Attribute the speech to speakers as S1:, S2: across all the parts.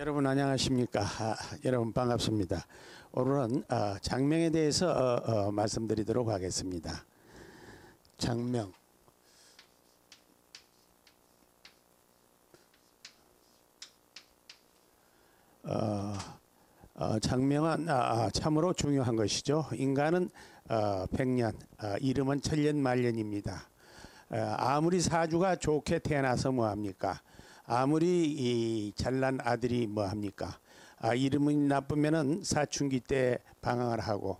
S1: 여러분 안녕하십니까? 아, 여러분 반갑습니다. 오늘은 어, 장명에 대해서 어, 어, 말씀드리도록 하겠습니다. 장명. 어, 어, 장명은 아, 아, 참으로 중요한 것이죠. 인간은 어, 백년, 어, 이름은 천년 말년입니다. 어, 아무리 사주가 좋게 태어나서 뭐합니까? 아무리 이 잘난 아들이 뭐 합니까? 아, 이름이 나쁘면은 사춘기 때 방황을 하고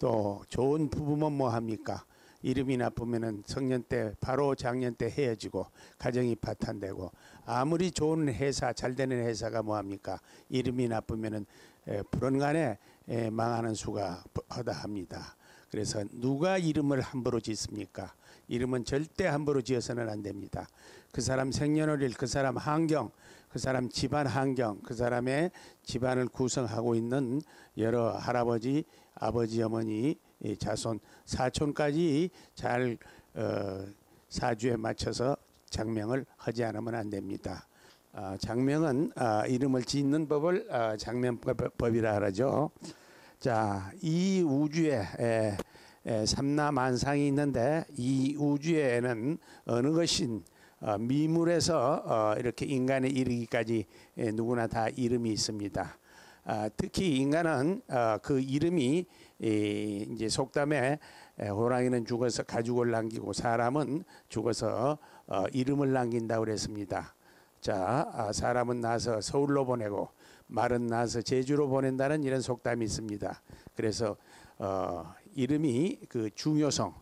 S1: 또 좋은 부부면 뭐 합니까? 이름이 나쁘면은 성년 때 바로 작년 때 헤어지고 가정이 파탄되고 아무리 좋은 회사 잘 되는 회사가 뭐 합니까? 이름이 나쁘면은 에, 불언간에 에, 망하는 수가 허다합니다. 그래서 누가 이름을 함부로 짓습니까? 이름은 절대 함부로 지어서는 안 됩니다. 그 사람 생년월일, 그 사람 환경, 그 사람 집안 환경, 그 사람의 집안을 구성하고 있는 여러 할아버지, 아버지, 어머니, 이 자손, 사촌까지 잘 어, 사주에 맞춰서 장명을 하지 않으면 안 됩니다. 아, 장명은 아, 이름을 짓는 법을 아, 장명법이라 하죠. 자, 이 우주에 에, 에, 삼라만상이 있는데 이 우주에는 어느 것인 어, 미물에서 어, 이렇게 인간에 이르기까지 에, 누구나 다 이름이 있습니다. 아, 특히 인간은 어, 그 이름이 이, 이제 속담에 에, 호랑이는 죽어서 가죽을 남기고 사람은 죽어서 어, 이름을 남긴다고 그랬습니다. 자, 아, 사람은 나서 서울로 보내고 말은 나서 제주로 보낸다는 이런 속담이 있습니다. 그래서 어, 이름이 그 중요성을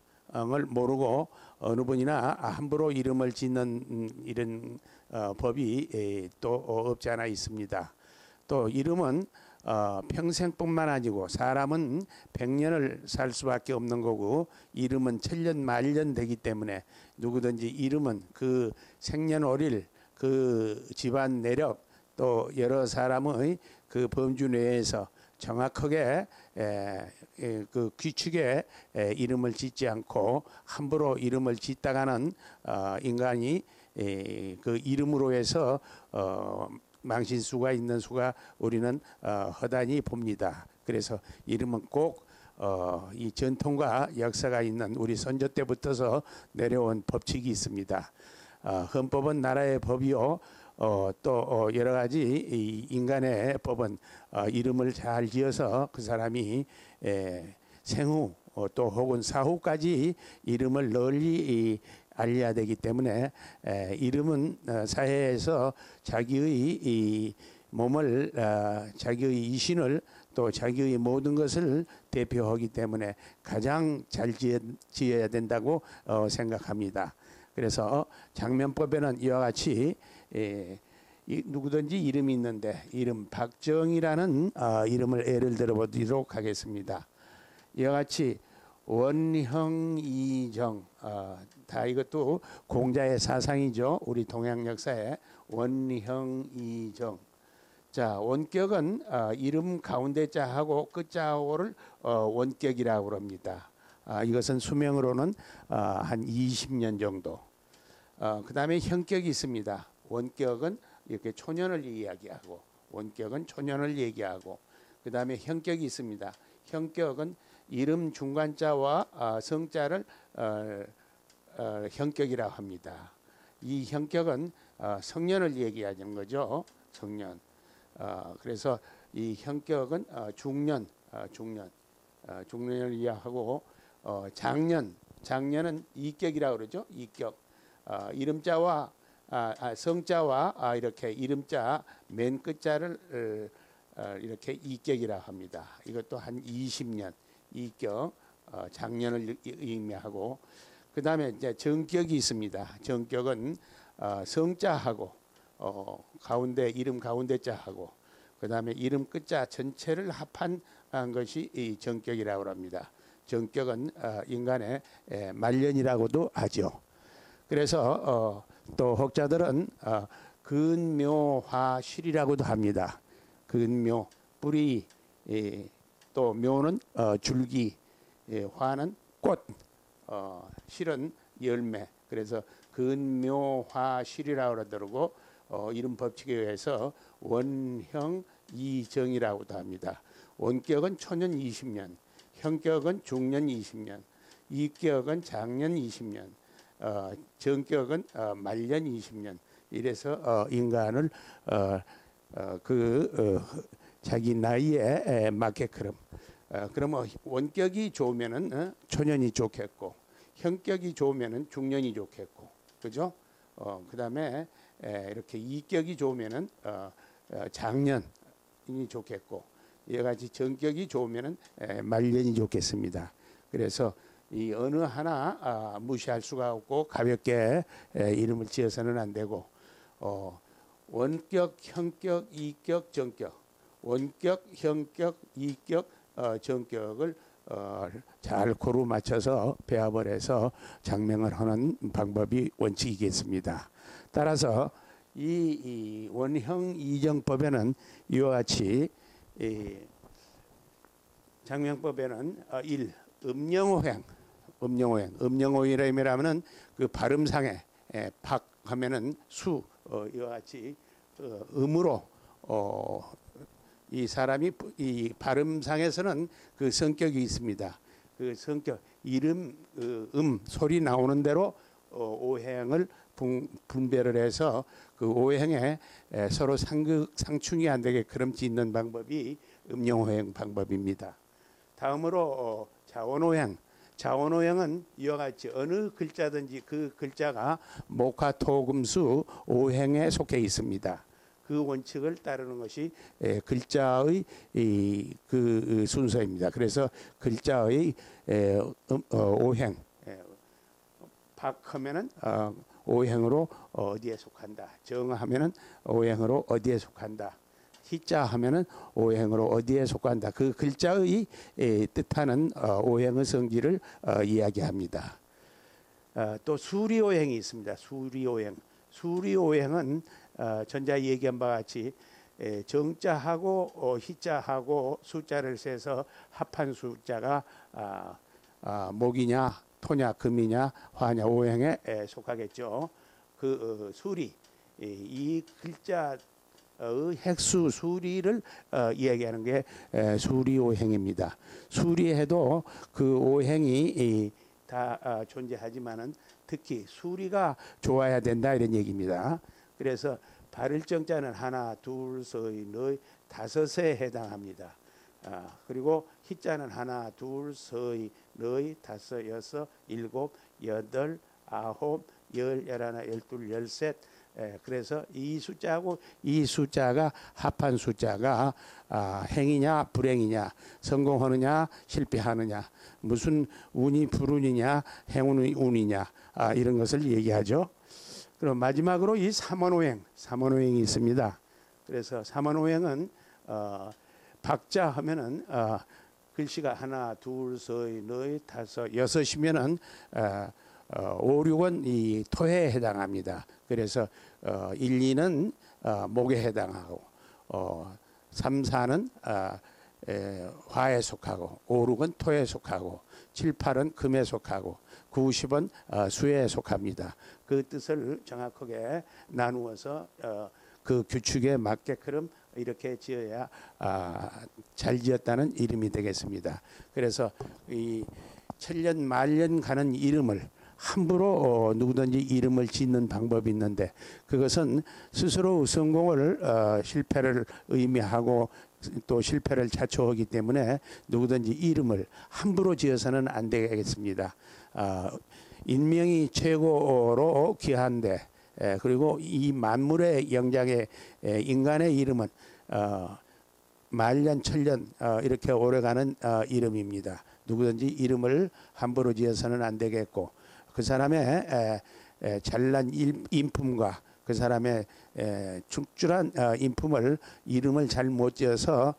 S1: 모르고 어느 분이나 함부로 이름을 짓는 음, 이런 어, 법이 에, 또 없지 않아 있습니다. 또 이름은 어, 평생뿐만 아니고 사람은 백년을 살 수밖에 없는 거고 이름은 천년 만년 되기 때문에 누구든지 이름은 그 생년월일 그 집안 내력 또 여러 사람의 그 범주 내에서 정확하게 그 규칙에 에, 이름을 짓지 않고 함부로 이름을 짓다가는 어, 인간이 에, 그 이름으로 해서 어, 망신 수가 있는 수가 우리는 어, 허다니 봅니다. 그래서 이름은 꼭 어, 이 전통과 역사가 있는 우리 선조 때부터서 내려온 법칙이 있습니다. 어, 헌법은 나라의 법이요. 어, 또 어, 여러 가지 이 인간의 법은 어, 이름을 잘 지어서 그 사람이 에, 생후 어, 또 혹은 사후까지 이름을 널리 이, 알려야 되기 때문에 에, 이름은 어, 사회에서 자기의 이 몸을 어, 자기의 이신을 또 자기의 모든 것을 대표하기 때문에 가장 잘 지어, 지어야 된다고 어, 생각합니다. 그래서 장면법에는 이와 같이 예, 이, 누구든지 이름이 있는데 이름 박정이라는 어, 이름을 예를 들어보도록 하겠습니다. 이와 같이 원형이정 어, 다 이것도 공자의 사상이죠. 우리 동양 역사에 원형이정. 자 원격은 어, 이름 가운데 자하고 끝자하고를 어, 원격이라고 합니다. 아, 이것은 수명으로는 어, 한 20년 정도. 어, 그 다음에 형격이 있습니다. 원격은 이렇게 초년을 이야기하고 원격은 초년을 얘기하고 그 다음에 형격이 있습니다. 형격은 이름 중간자와 어, 성자를 어, 어, 형격이라고 합니다. 이 형격은 어, 성년을 얘기하는 거죠. 성년. 어, 그래서 이 형격은 어, 중년, 어, 중년, 어, 중년을 이해하고 어, 장년, 장년은 이격이라고 그러죠. 이격. 어, 이름자와 아, 아, 성자와 아, 이렇게 이름자 맨 끝자를 어, 어, 이렇게 이격이라 합니다. 이것도 한 20년 이격 어, 작년을 의미하고 그 다음에 이제 정격이 있습니다. 정격은 어, 성자하고 어, 가운데 이름 가운데 자하고 그 다음에 이름 끝자 전체를 합한 것이 이 정격이라고 합니다. 정격은 어, 인간의 에, 말년이라고도 하죠. 그래서 어, 또 혹자들은 어, 근묘화실이라고도 합니다. 근묘 뿌리 예, 또 묘는 어, 줄기 예, 화는 꽃 어, 실은 열매 그래서 근묘화실이라고 그러더라고 어, 이런 법칙에 의해서 원형 이정이라고도 합니다. 원격은 초년 20년, 형격은 중년 20년, 이격은 장년 20년, 어, 정격은 어, 말년 20년. 이래서 어, 인간을 어, 어, 그 어, 자기 나이에 에, 맞게끔 어, 그러면 원격이 좋으면은 어, 초년이 좋겠고 형격이 좋으면은 중년이 좋겠고 그죠? 어, 그다음에 에, 이렇게 이격이 좋으면은 어, 어, 장년이 좋겠고 같이 정격이 좋으면은 에, 말년이 좋겠습니다. 그래서 이 어느 하나 아, 무시할 수가 없고 가볍게 에, 이름을 지어서는 안 되고 어, 원격, 형격, 이격, 정격, 원격, 형격, 이격, 어, 정격을 어, 잘 고루 맞춰서 배합을 해서 장명을 하는 방법이 원칙이겠습니다. 따라서 이, 이 원형 이정법에는 이와 같이 이 장명법에는 어, 1. 음영호행, 음영호행, 음영호행이라면은 그 발음상에 에, 박 하면은 수 어, 이와 같이 어, 음으로 어, 이 사람이 이 발음상에서는 그 성격이 있습니다. 그 성격 이름 그음 소리 나오는 대로 어, 오행을 분, 분별을 해서 그 오행에 에, 서로 상극 상충이 안 되게 그럼 짓는 방법이 음영오행 방법입니다. 다음으로 어, 자원오행 자원오행은 이와 같이 어느 글자든지 그 글자가 목화토금수 오행에 속해 있습니다. 그 원칙을 따르는 것이 에, 글자의 이, 그 순서입니다. 그래서 글자의 에, 음, 어, 오행 에, 박하면은 어, 오행으로 어디에 속한다. 정하면은 오행으로 어디에 속한다. 희자 하면은 오행으로 어디에 속한다. 그 글자의 에, 뜻하는 어, 오행의 성질을 어, 이야기합니다. 어, 또 수리오행이 있습니다. 수리오행. 수리오행은 어, 전자 얘기한 바와 같이 에, 정자하고 어, 희자하고 숫자를 세서 합한 숫자가 아, 아, 목이냐 토냐 금이냐 화냐 오행에 에, 속하겠죠. 그 어, 수리 이, 이 글자 의 핵수 수리를 어, 이야기하는 게 에, 수리 오행입니다. 수리해도 그 오행이 이, 다 어, 존재하지만은 특히 수리가 좋아야 된다 이런 얘기입니다. 그래서 발을 정자는 하나, 둘, 서이, 너희, 다섯에 해당합니다. 아, 그리고 희자는 하나, 둘, 서이, 너희, 다섯, 여섯, 일곱, 여덟, 아홉, 열, 열하나, 열둘, 열셋. 에, 그래서 이 숫자하고 이 숫자가 합한 숫자가 아, 행이냐 불행이냐 성공하느냐 실패하느냐 무슨 운이 불운이냐 행운이 운이냐 아, 이런 것을 얘기하죠. 그럼 마지막으로 이 삼원오행, 삼원오행이 있습니다. 그래서 삼원오행은 어, 박자 하면은 어, 글씨가 하나, 둘, 셋, 넷, 다섯, 여섯이면은 어, 어, 5, 6은 이 토해에 해당합니다. 그래서 어, 1, 2는 어, 목에 해당하고 어, 3, 4는 어, 에, 화에 속하고 5, 6은 토에 속하고 7, 8은 금에 속하고 9, 10은 어, 수에 속합니다. 그 뜻을 정확하게 나누어서 어, 그 규칙에 맞게끔 이렇게 지어야 아, 잘 지었다는 이름이 되겠습니다. 그래서 이 천년 만년 가는 이름을 함부로 어, 누구든지 이름을 짓는 방법이 있는데 그것은 스스로 성공을 어, 실패를 의미하고 또 실패를 자초하기 때문에 누구든지 이름을 함부로 지어서는 안 되겠습니다. 아, 인명이 최고로 귀한데 에, 그리고 이 만물의 영장의 에, 인간의 이름은 어, 말년 천년 어, 이렇게 오래가는 어, 이름입니다. 누구든지 이름을 함부로 지어서는 안 되겠고 그 사람의 잘난 일, 인품과 그 사람의 에, 축출한 어, 인품을 이름을 잘 못 지어서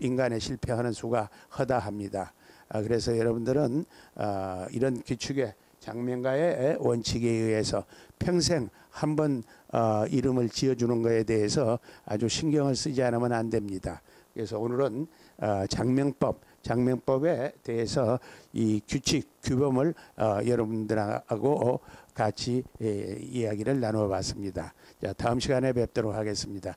S1: 인간의 실패하는 수가 허다합니다. 아, 그래서 여러분들은 어, 이런 규칙에 장명가의 원칙에 의해서 평생 한번 어, 이름을 지어주는 것에 대해서 아주 신경을 쓰지 않으면 안 됩니다. 그래서 오늘은 어, 장명법 장명법에 대해서 이 규칙 규범을 어, 여러분들하고 같이 예, 이야기를 나누어 봤습니다. 자, 다음 시간에 뵙도록 하겠습니다.